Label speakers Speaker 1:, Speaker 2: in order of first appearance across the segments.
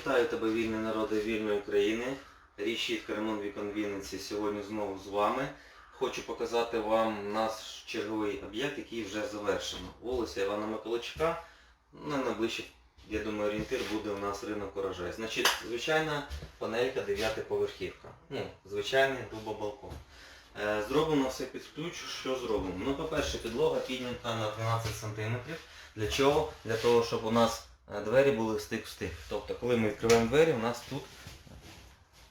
Speaker 1: Вітаю тебе, вільні народи вільної України. Рішітка ремонт вікон Вінниці сьогодні знову з вами. Хочу показати вам наш черговий об'єкт, який вже завершено. Вулиця Івана Миколайчука. Ну, найближчий, я думаю, орієнтир буде у нас ринок урожай. Значить, звичайна панелька 9 поверхівка. Ну, звичайний дубобалкон. Е, Зроблено все під ключ. Що зроблено? Ну, по-перше, підлога піднята на 12 см. Для чого? Для того, щоб у нас двері були стик в стик. Тобто, коли ми відкриваємо двері, у нас тут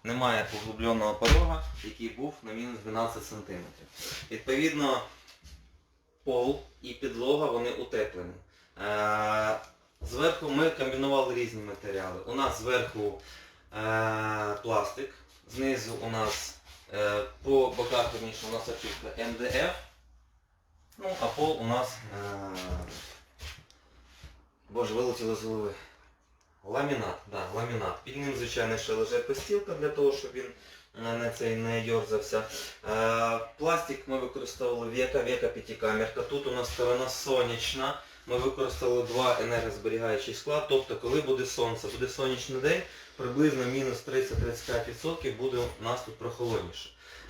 Speaker 1: немає поглубленого порога, який був на мінус 12 см. Відповідно, пол і підлога вони утеплені. Е, Зверху ми комбінували різні матеріали. У нас зверху е, пластик, знизу у нас е, по боках у нас обшивка МДФ, ну а пол у нас е, Боже, вилетіло з голови. Ламінат, да, ламінат. Під ним, звичайно, ще лежить постілка для того, щоб він е, не цей не йорзався. Е, пластик ми використовували века, века п'ятикамерка. Тут у нас сторона сонячна. Ми використали два енергозберігаючі скла. Тобто, коли буде сонце, буде сонячний день, приблизно мінус 30-35% буде у нас тут прохолодніше.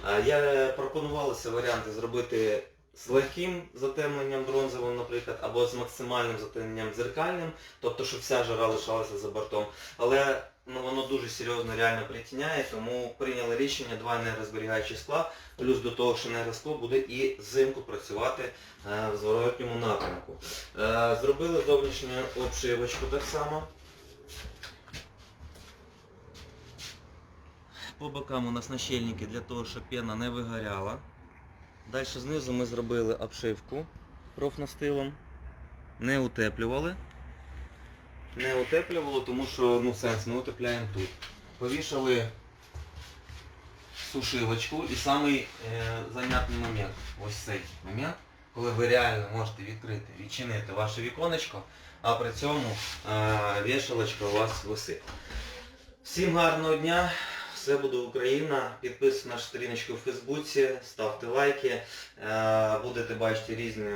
Speaker 1: Е, Я пропонувалися варіанти зробити з легким затемненням бронзовим, наприклад, або з максимальним затемненням дзеркальним, тобто, щоб вся жара лишалася за бортом. Але ну, воно дуже серйозно реально притіняє, тому прийняли рішення два енергозберігаючі скла, плюс до того, що енергоскло буде і взимку працювати е, в зворотньому напрямку. Е, зробили зовнішню обшивочку так само. По бокам у нас нащільники для того, щоб пена не вигоряла. Далі знизу ми зробили обшивку профнастилом. Не утеплювали. Не утеплювало, тому що ну, сенс, ми утепляємо тут. Повішали сушилочку і самий е, занятний момент, ось цей момент, коли ви реально можете відкрити, відчинити ваше віконечко, а при цьому е, вішалочка у вас висить. Всім гарного дня! Все буде Україна. Підписуйтесь на нашу сторіночку в Фейсбуці, ставте лайки, е, будете бачити різні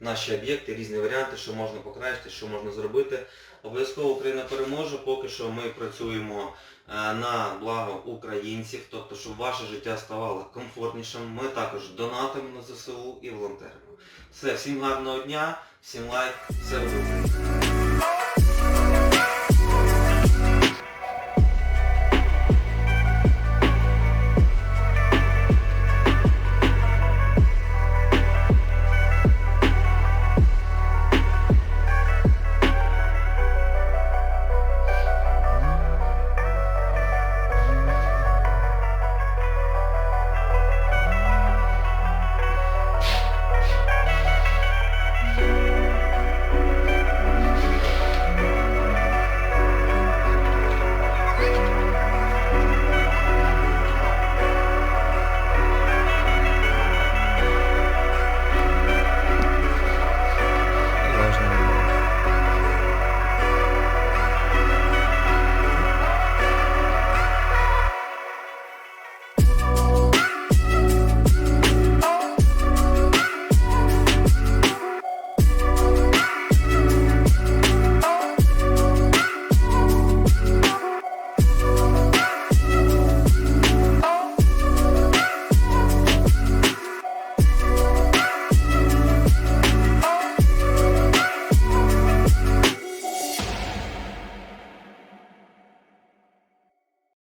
Speaker 1: наші об'єкти, різні варіанти, що можна покращити, що можна зробити. Обов'язково Україна переможе, поки що ми працюємо е, на благо українців, тобто щоб ваше життя ставало комфортнішим. Ми також донатимо на ЗСУ і волонтеримо. Все, всім гарного дня, всім лайк, все буде.